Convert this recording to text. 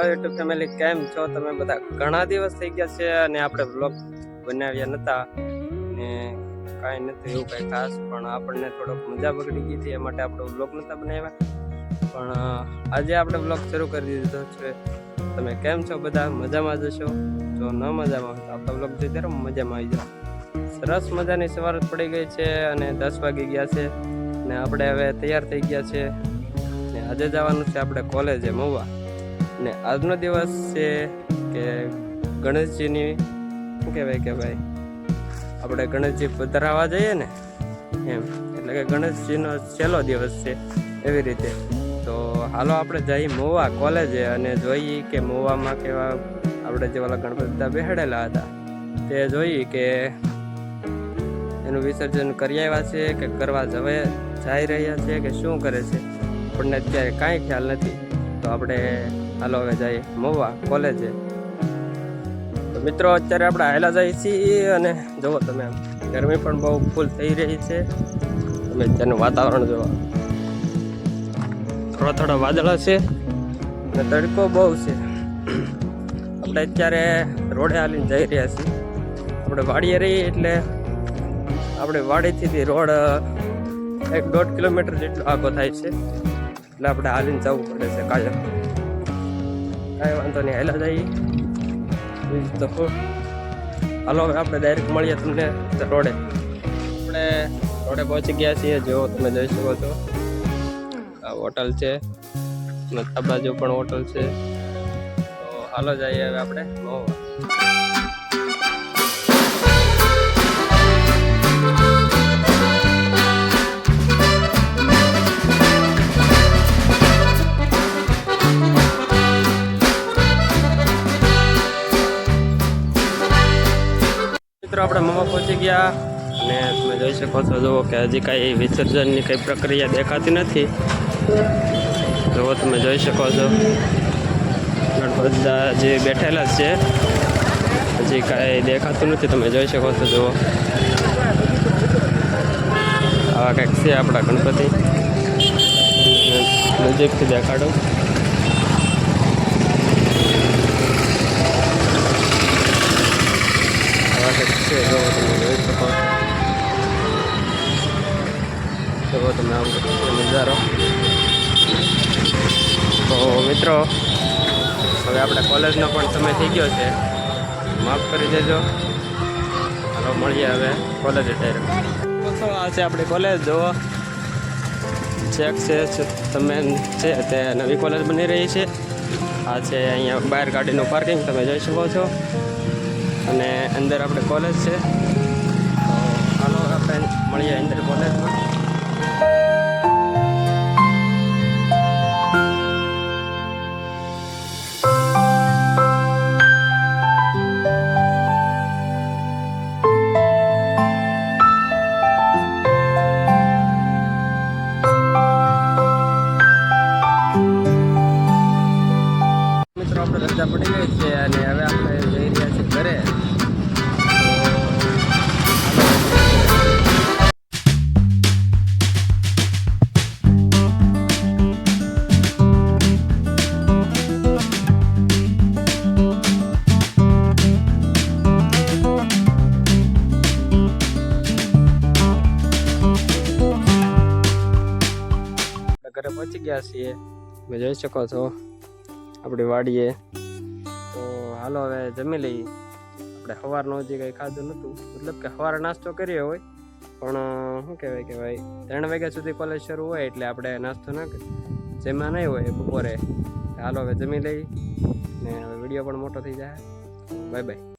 Hello YouTube family કેમ છો? તમે બધા ઘણા દિવસ થઈ ગયા છે અને આપણે બ્લોગ બનાવ્યા નતા. ને કાંઈ નથી એવું કાંઈ ખાસ, પણ આપણને થોડોક મજા બગડી ગઈ હતી, એ માટે આપણે બ્લોગ નતા બનાવ્યા. પણ આજે આપણે બ્લોગ શરૂ કરી દીધો છે. તમે કેમ છો બધા? મજામાં જશો જો ન મજામાં તો આપણો બ્લોગ જોઈ ત્યારે મજામાં આવી જાઓ. સરસ મજાની સવાર પડી ગઈ છે અને દસ વાગી ગયા છે. ને આપણે હવે તૈયાર થઈ ગયા છે. ને આજે જવાનું છે આપણે કોલેજે મહુવા. ને આજનો દિવસ છે કે ગણેશજીની, શું કહેવાય કે ભાઈ? આપણે ગણેશજી પધરાવા જઈએ ને, એમ. એટલે કે ગણેશજીનો છેલ્લો દિવસ છે એવી રીતે. તો હાલો આપણે જઈએ મોવા કોલેજે અને જોઈએ કે મોવામાં કેવા આપણે જે ઓલા ગણપતિ બધા બેહાડેલા હતા, તે જોઈએ કે એનું વિસર્જન કરી આવ્યા છે કે કરવા જવે, જઈ રહ્યા છે કે શું કરે છે? આપણને અત્યારે કાંઈ ખ્યાલ નથી. તો આપણે હાલો, હવે જઈએ. મોવા, કોલેજે. મિત્રો, અત્યારે આપણે હાયલા જઈએ છીએ અને જુઓ તમે ગરમી પણ બહુ ફૂલ થઈ રહી છે. તમે અત્યારનું વાતાવરણ જુઓ. થોડા થોડા વાદળા છે અને તડકો બહુ છે. આપણે અત્યારે રોડે હાલીને જઈ રહ્યા છીએ. આપણે વાડીએ રહીએ એટલે આપણે વાડીથી રોડ, એક દોઢ કિલોમીટર જેટલો આગો થાય છે. એટલે આપણે હાલીને જવું પડે છે કાયમ. કાંઈ વાંધો નહીં. હાલા જઈએ. તો? હાલો, હવે આપણે ડાયરેક્ટ મળીએ તમને રોડે. આપણે રોડે પહોંચી ગયા છીએ. જો, તમે જોઈ શકો છો. આ હોટલ છે. અને બાજુ પણ હોટલ છે. તો હાલો જઈએ હવે આપણે. મહુવા મિત્રો, આપણે મમા પહોંચી ગયા. અને તમે જોઈ શકો છો જુઓ કે હજી કાંઈ વિસર્જનની કંઈ પ્રક્રિયા દેખાતી નથી. જુઓ તમે જોઈ શકો છો. બધા જે બેઠેલા જ છે, હજી કાંઈ દેખાતું નથી. તમે જોઈ શકો છો, જુઓ. આવા કંઈક છે આપણા ગણપતિ. નજીકથી દેખાડું. કંઈક છે જો તમે જોઈ શકો જો તમે છે નજારો તો મિત્રો, હવે આપણે કોલેજનો પણ સમય થઈ ગયો છે. માફ કરી દેજો. હાલો, મળીએ હવે કોલેજ ડાયરેક્ટ આ છે આપણી કોલેજ, જુઓ. ચેક છે, તમે છે, તે નવી કોલેજ બની રહી છે. આ છે અહીંયા બહાર ગાડીનું પાર્કિંગ, તમે જોઈ શકો છો. અને અંદર આપણે કોલેજ છે. તો હાલો આપણે મળીએ અંદર કોલેજમાં ઘરે પહોંચી ગયા છીએ. તમે જોઈ શકો છો. આપણી વાડીએ. તો હાલો હવે જમી લઈએ. આપણે સવારનું હજી કંઈ ખાધું નહોતું. મતલબ કે સવારે નાસ્તો કર્યો હોય. પણ શું કહેવાય કે ભાઈ ત્રણ વાગ્યા સુધી કોલેજ શરૂ હોય એટલે આપણે નાસ્તો ના જેમાં નહીં હોય બપોરે. હાલો હવે જમી લઈ ને હવે વીડિયો પણ મોટો થઈ જાય. Bye bye.